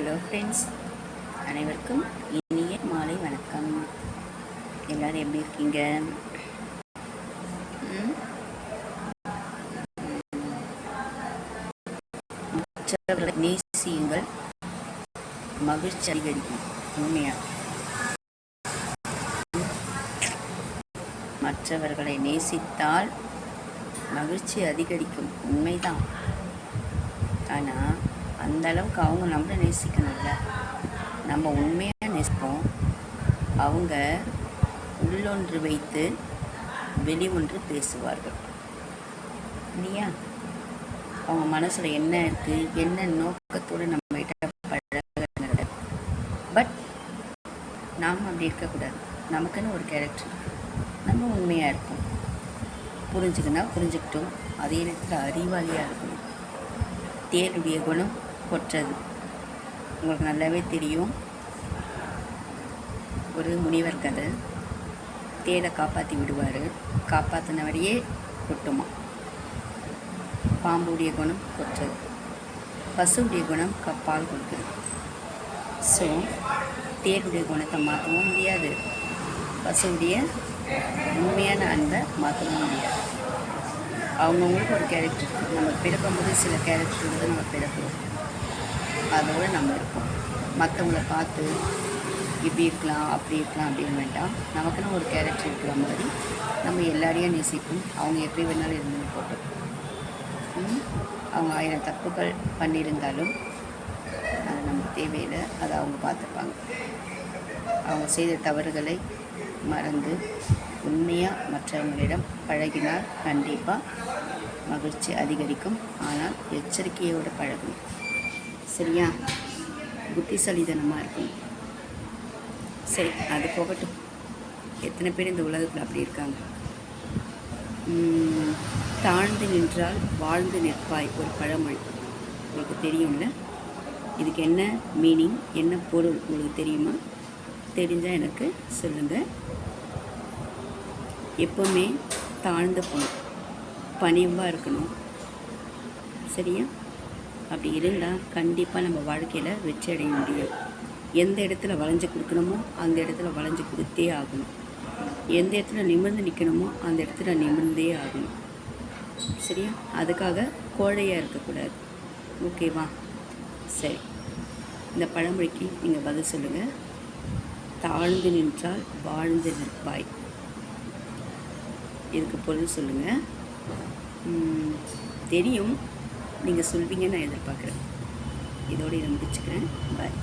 Hello friends அனைவருக்கும் இனிய மாலை வணக்கம். எல்லோரும் எப்படி இருக்கீங்க? மற்றவர்களை நேசியுங்கள். மகிழ்ச்சி அதிகரிக்கும். உண்மையா? மற்றவர்களை நேசித்தால் மகிழ்ச்சி அதிகரிக்கும். உண்மைதான். ஆனால் அந்த அளவுக்கு அவங்க நம்மளை நேசிக்கணும்ல. நம்ம உண்மையாக நேசிப்போம். அவங்க உள்ளொன்று வைத்து வெளி ஒன்று பேசுவார்கள். இல்லையா? அவங்க மனசில் என்ன இருக்குது என்ன நோக்கத்தோடு நம்ம கிட்ட பட் நாம் அப்படி இருக்கக்கூடாது. நமக்குன்னு ஒரு கேரக்டர் நம்ம உண்மையாக இருப்போம். புரிஞ்சுக்கனா புரிஞ்சுக்கிட்டோம். அதே நேரத்தில் அறிவாளியாக இருக்கணும். தேருடைய குணம் கொற்றது உங்களுக்கு நல்லாவே தெரியும். ஒரு முனிவர் கதை. தேடை காப்பாற்றி விடுவார். காப்பாற்றினவரையே கொட்டுமா. பாம்புடைய குணம் கொற்றது. பசுவுடைய குணம் கப்பால் கொடுக்குது ஸோ தேருடைய குணத்தை மாற்றவும் முடியாது. பசுவுடைய உண்மையான அன்பை மாற்றவும் முடியாது. அவங்கவுங்களுக்கு ஒரு கேரக்டர் நம்ம பிறக்கும்போது சில கேரக்டர் வந்து நம்ம பிறக்கிறோம். அதோடு நம்ம இருப்போம். மற்றவங்கள பார்த்து இப்படி இருக்கலாம் அப்படி இருக்கலாம் அப்படின்னு வேண்டாம். நமக்குன்னு ஒரு கேரக்டர் இருக்கிற மாதிரி நம்ம எல்லாரையும் நேசிப்போம். அவங்க எப்படி வேணாலும் இருந்து போட்டோம் அவங்க ஆயிரம் தப்புகள் பண்ணியிருந்தாலும் அது நமக்கு தேவையில்லை. அதை அவங்க பார்த்துப்பாங்க. அவங்க செய்த தவறுகளை மறந்து உண்மையாக மற்றவங்களிடம் பழகினால் கண்டிப்பாக மகிழ்ச்சி அதிகரிக்கும். ஆனால் எச்சரிக்கையோடு பழகணும். சரியா? புத்திசாலித்தனமாக இருக்கும் சரி அது போகட்டும். எத்தனை பேர் இந்த உலகத்தில் அப்படி இருக்காங்க? தாழ்ந்து நின்றால் வாழ்ந்து நிற்பாய் ஒரு பழமொழி. உங்களுக்கு தெரியும்ல? இதுக்கு என்ன மீனிங் என்ன பொருள் உங்களுக்கு தெரியுமா? தெரிஞ்சால் எனக்கு சொல்லுங்கள் எப்போவுமே தாழ்ந்து போகணும். பணிவாக இருக்கணும். சரியா? அப்படி இருந்தால் கண்டிப்பாக நம்ம வாழ்க்கையில் வெற்றி அடைய முடியும். எந்த இடத்துல வளைஞ்சு கொடுக்கணுமோ அந்த இடத்துல வளைஞ்சு கொடுத்தே ஆகணும். எந்த இடத்துல நிமிர்ந்து நிற்கணுமோ அந்த இடத்துல நிமிர்ந்தே ஆகணும். சரியா? அதுக்காக கோழையாக இருக்கக்கூடாது. ஓகேவா? சரி. இந்த பழமொழிக்கு நீங்கள் பதில் சொல்லுங்கள் தாழ்ந்து நின்றால் வாழ்ந்து நிற்பாய். இதுக்கு பொருள் சொல்லுங்கள் தெரியும். நீங்கள் சொல்வீங்கன்னு நான் எதிர்பார்க்குறேன். இதோடு இதை முடிச்சுக்கிறேன். பாய்